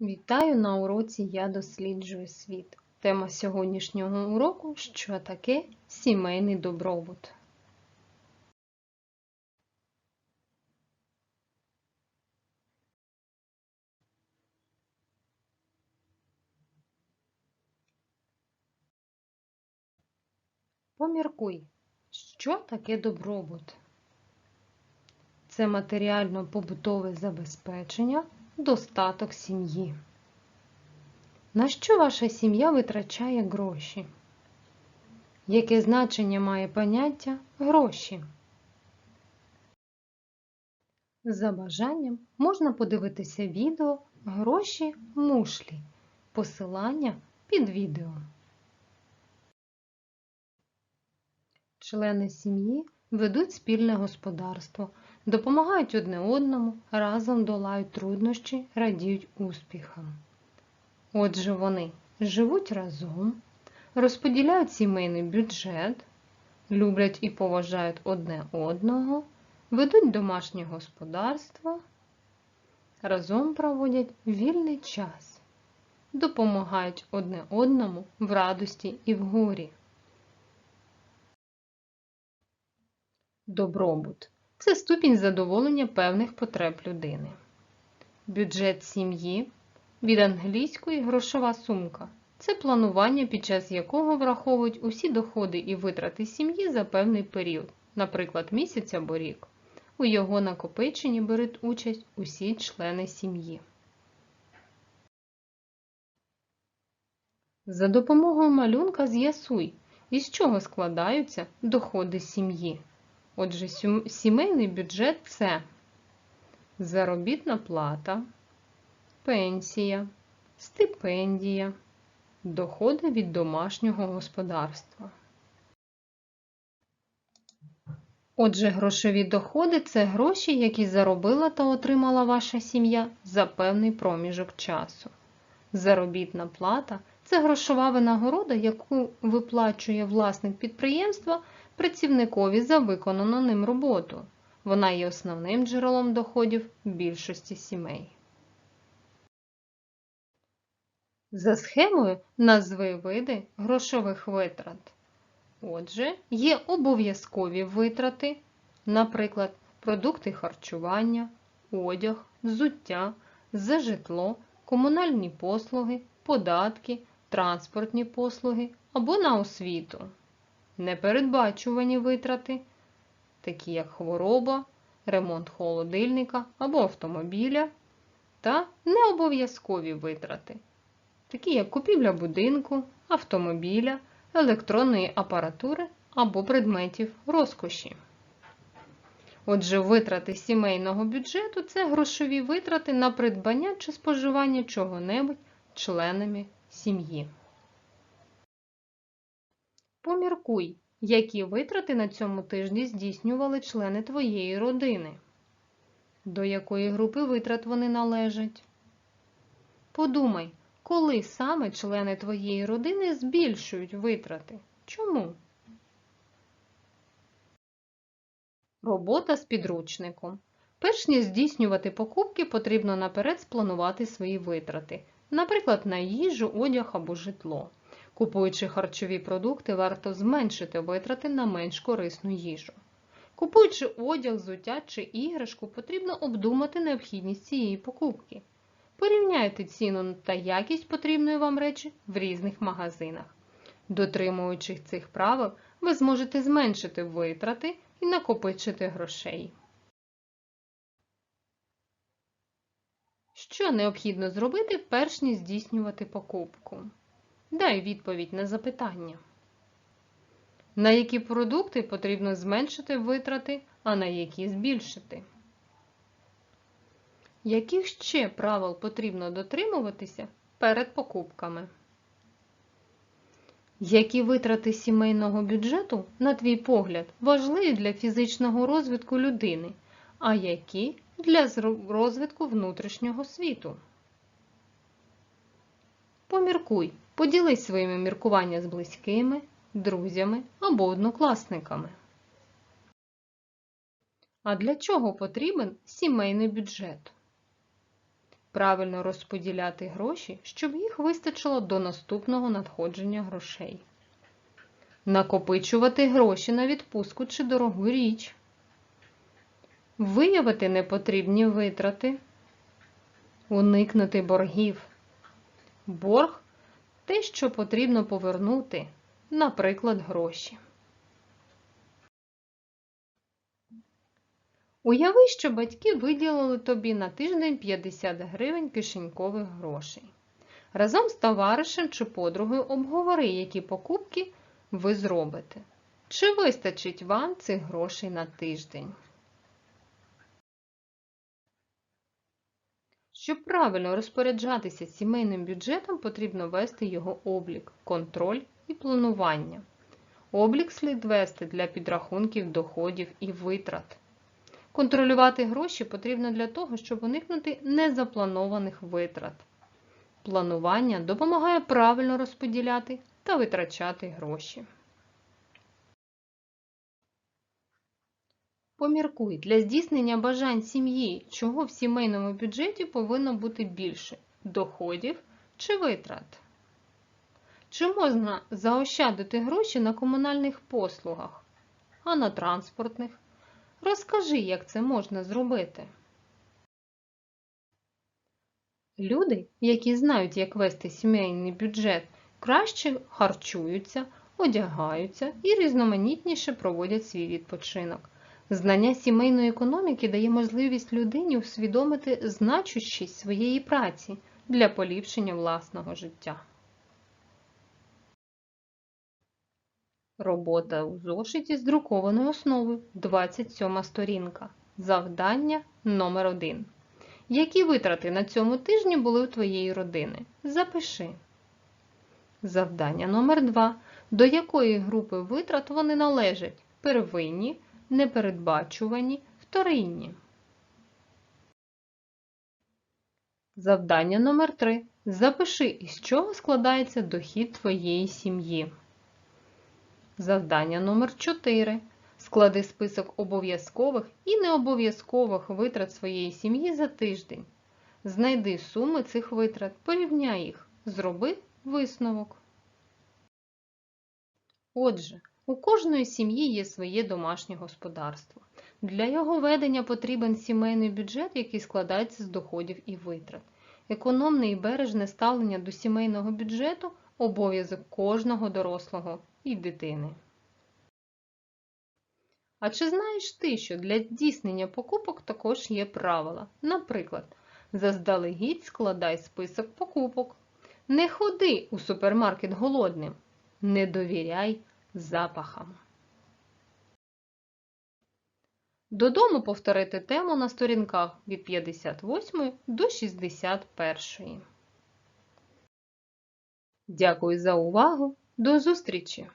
Вітаю на уроці Я досліджую світ. Тема сьогоднішнього уроку що таке сімейний добробут. Поміркуй, що таке добробут? Це матеріально-побутове забезпечення, достаток сім'ї. На що ваша сім'я витрачає гроші? Яке значення має поняття гроші? За бажанням можна подивитися відео Гроші мушлі. Посилання під відео. Члени сім'ї ведуть спільне господарство, допомагають одне одному, разом долають труднощі, радіють успіхам. Отже, вони живуть разом, розподіляють сімейний бюджет, люблять і поважають одне одного, ведуть домашнє господарство, разом проводять вільний час, допомагають одне одному в радості і в горі. Добробут це ступінь задоволення певних потреб людини. Бюджет сім'ї від англійської грошова сумка це планування, під час якого враховують усі доходи і витрати сім'ї за певний період, наприклад, місяць або рік. У його накопиченні беруть участь усі члени сім'ї. За допомогою малюнка з'ясуй, із чого складаються доходи сім'ї. Отже, сімейний бюджет це заробітна плата, пенсія, стипендія, доходи від домашнього господарства. Отже, грошові доходи це гроші, які заробила та отримала ваша сім'я за певний проміжок часу. Заробітна плата це грошова винагорода, яку виплачує власник підприємства працівникові за виконану ним роботу. Вона є основним джерелом доходів більшості сімей. За схемою назви види грошових витрат. Отже, є обов'язкові витрати, наприклад, продукти харчування, одяг, взуття, за житло, комунальні послуги, податки, транспортні послуги або на освіту. Непередбачувані витрати, такі як хвороба, ремонт холодильника або автомобіля, та необов'язкові витрати, такі як купівля будинку, автомобіля, електронної апаратури або предметів розкоші. Отже, витрати сімейного бюджету це грошові витрати на придбання чи споживання чого-небудь членами сім'ї. Поміркуй, які витрати на цьому тижні здійснювали члени твоєї родини. До якої групи витрат вони належать? Подумай, коли саме члени твоєї родини збільшують витрати? Чому? Робота з підручником. Перш ніж здійснювати покупки, потрібно наперед спланувати свої витрати, наприклад, на їжу, одяг або житло. Купуючи харчові продукти, варто зменшити витрати на менш корисну їжу. Купуючи одяг, взуття чи іграшку, потрібно обдумати необхідність цієї покупки. Порівняйте ціну та якість потрібної вам речі в різних магазинах. Дотримуючи цих правил, ви зможете зменшити витрати і накопичити грошей. Що необхідно зробити, перш ніж здійснювати покупку? Дай відповідь на запитання. На які продукти потрібно зменшити витрати, а на які збільшити? Яких ще правил потрібно дотримуватися перед покупками? Які витрати сімейного бюджету, на твій погляд, важливі для фізичного розвитку людини, а які для розвитку внутрішнього світу? Поміркуй, поділись своїми міркуваннями з близькими, друзями або однокласниками. А для чого потрібен сімейний бюджет? правильно розподіляти гроші, щоб їх вистачило до наступного надходження грошей. Накопичувати гроші на відпустку чи дорогу річ. Виявити непотрібні витрати. Уникнути боргів. Борг те, що потрібно повернути, наприклад, гроші. Уяви, що батьки виділили тобі на тиждень 50 гривень кишенькових грошей. Разом з товаришем чи подругою обговори, які покупки ви зробите. Чи вистачить вам цих грошей на тиждень? Щоб правильно розпоряджатися сімейним бюджетом, потрібно вести його облік, контроль і планування. Облік слід вести для підрахунків доходів і витрат. Контролювати гроші потрібно для того, щоб уникнути незапланованих витрат. Планування допомагає правильно розподіляти та витрачати гроші. Поміркуй, для здійснення бажань сім'ї, чого в сімейному бюджеті повинно бути більше доходів чи витрат. Чи можна заощадити гроші на комунальних послугах, а на транспортних? Розкажи, як це можна зробити. Люди, які знають, як вести сімейний бюджет, краще харчуються, одягаються і різноманітніше проводять свій відпочинок. Знання сімейної економіки дає можливість людині усвідомити значущість своєї праці для поліпшення власного життя. Робота у зошиті з друкованою основою 27 сторінка. Завдання номер 1 Які витрати на цьому тижні були у твоєї родини? Запиши. Завдання номер 2 До якої групи витрат вони належать? Первинні, непередбачувані, вторинні. Завдання номер 3 Запиши, із чого складається дохід твоєї сім'ї. Завдання номер 4 Склади список обов'язкових і необов'язкових витрат своєї сім'ї за тиждень. Знайди суми цих витрат, порівняй їх. Зроби висновок. Отже, у кожної сім'ї є своє домашнє господарство. Для його ведення потрібен сімейний бюджет, який складається з доходів і витрат. Економне і бережне ставлення до сімейного бюджету обов'язок кожного дорослого і дитини. А чи знаєш ти, що для здійснення покупок також є правила? Наприклад, заздалегідь складай список покупок. Не ходи у супермаркет голодним. Не довіряй запахам. Додому повторити тему на сторінках від 58 до 61. Дякую за увагу! До зустрічі!